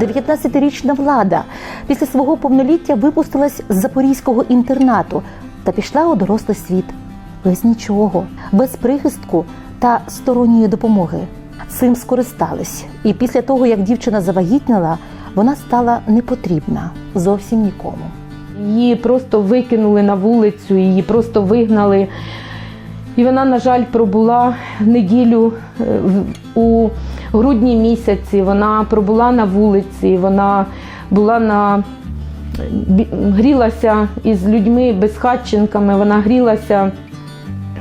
19-річна влада після свого повноліття випустилась з запорізького інтернату та пішла у дорослий світ без нічого, без прихистку та сторонньої допомоги. Цим скористались, і після того, як дівчина завагітніла, вона стала непотрібна зовсім нікому. Її просто викинули на вулицю, її просто вигнали. І вона, на жаль, пробула неділю е, у грудні місяці. Вона пробула на вулиці, вона була на грілася із людьми, безхатченками, вона грілася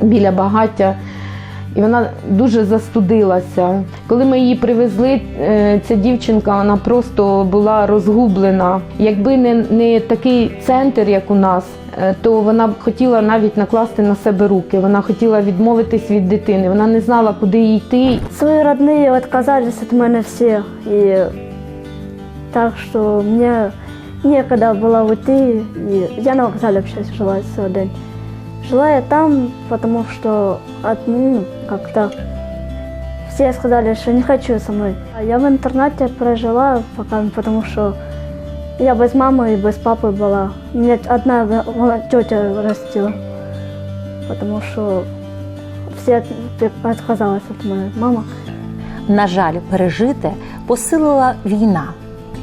біля багаття. І вона дуже застудилася. Коли ми її привезли, е, ця дівчинка вона просто була розгублена. Якби не, не такий центр, як у нас, то вона б хотіла навіть накласти на себе руки. Вона хотіла відмовитись від дитини. Вона не знала, куди їй йти. Свои родные отказались от меня все. И так что мне некогда было уйти. И я на вокзале вообще жила целый день. Жила я там, потому что от, ну, как-то все сказали, что не хочу со мной. А я в интернате прожила, пока, потому что я без мамы и без папы была. Меня одна тетя растила, потому что все от- отказалась от моей мамы. На жаль, пережите посилила війна.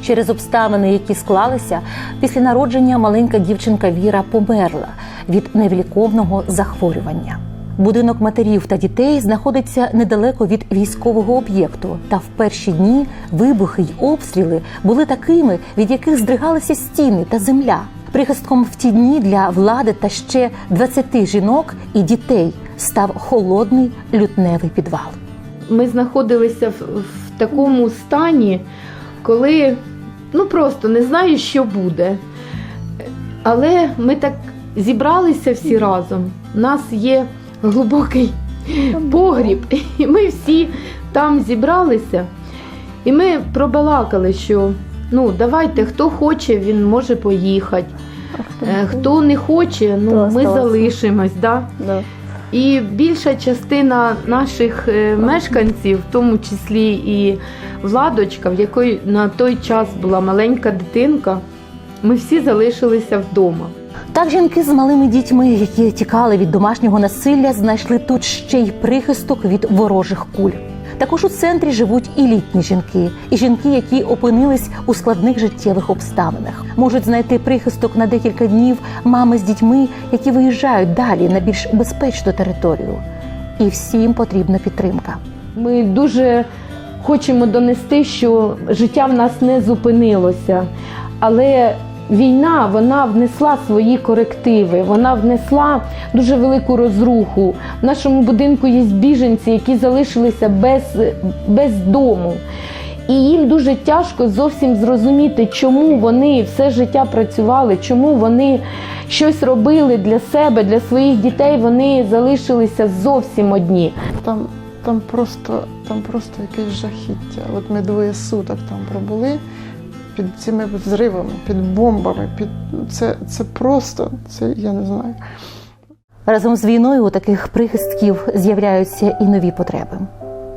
Через обставини, які склалися, після народження маленька дівчинка Віра померла від невліковного захворювання. Будинок матерів та дітей знаходиться недалеко від військового об'єкту. Та в перші дні вибухи й обстріли були такими, від яких здригалися стіни та земля. Прихистком в ті дні для влади та ще 20 жінок і дітей став холодний лютневий підвал. Ми знаходилися в, такому стані, коли ну просто не знаю, що буде. Але ми так зібралися всі разом. У нас є глибокий погріб, і ми всі там зібралися. І ми пробалакали, що ну давайте, хто хоче, він може поїхати. Е, Хто не хоче, ну ми осталося. залишимось. Да? Да. І більша частина наших е, мешканців, в тому числі і Владочка, в якої на той час була маленька дитинка, ми всі залишилися вдома. Так жінки з малими дітьми, які тікали від домашнього насилля, знайшли тут ще й прихисток від ворожих куль. Також у центрі живуть і літні жінки, і жінки, які опинились у складних життєвих обставинах, можуть знайти прихисток на декілька днів мами з дітьми, які виїжджають далі на більш безпечну територію. І всім потрібна підтримка. Ми дуже хочемо донести, що життя в нас не зупинилося, але війна вона внесла свої корективи, вона внесла дуже велику розруху. В нашому будинку є біженці, які залишилися без, без дому. І їм дуже тяжко зовсім зрозуміти, чому вони все життя працювали, чому вони щось робили для себе, для своїх дітей. Вони залишилися зовсім одні. Там, там, просто, там просто якесь жахіття. От ми двоє суток там пробули під цими взривами, під бомбами. Під... Це, це просто, це я не знаю. Разом з війною у таких прихистків з'являються і нові потреби.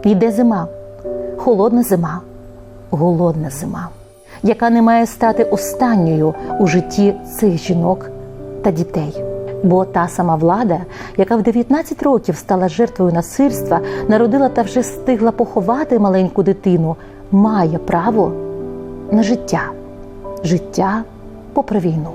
Йде зима, холодна зима, голодна зима, яка не має стати останньою у житті цих жінок та дітей. Бо та сама влада, яка в 19 років стала жертвою насильства, народила та вже встигла поховати маленьку дитину, має право на життя, життя попри війну.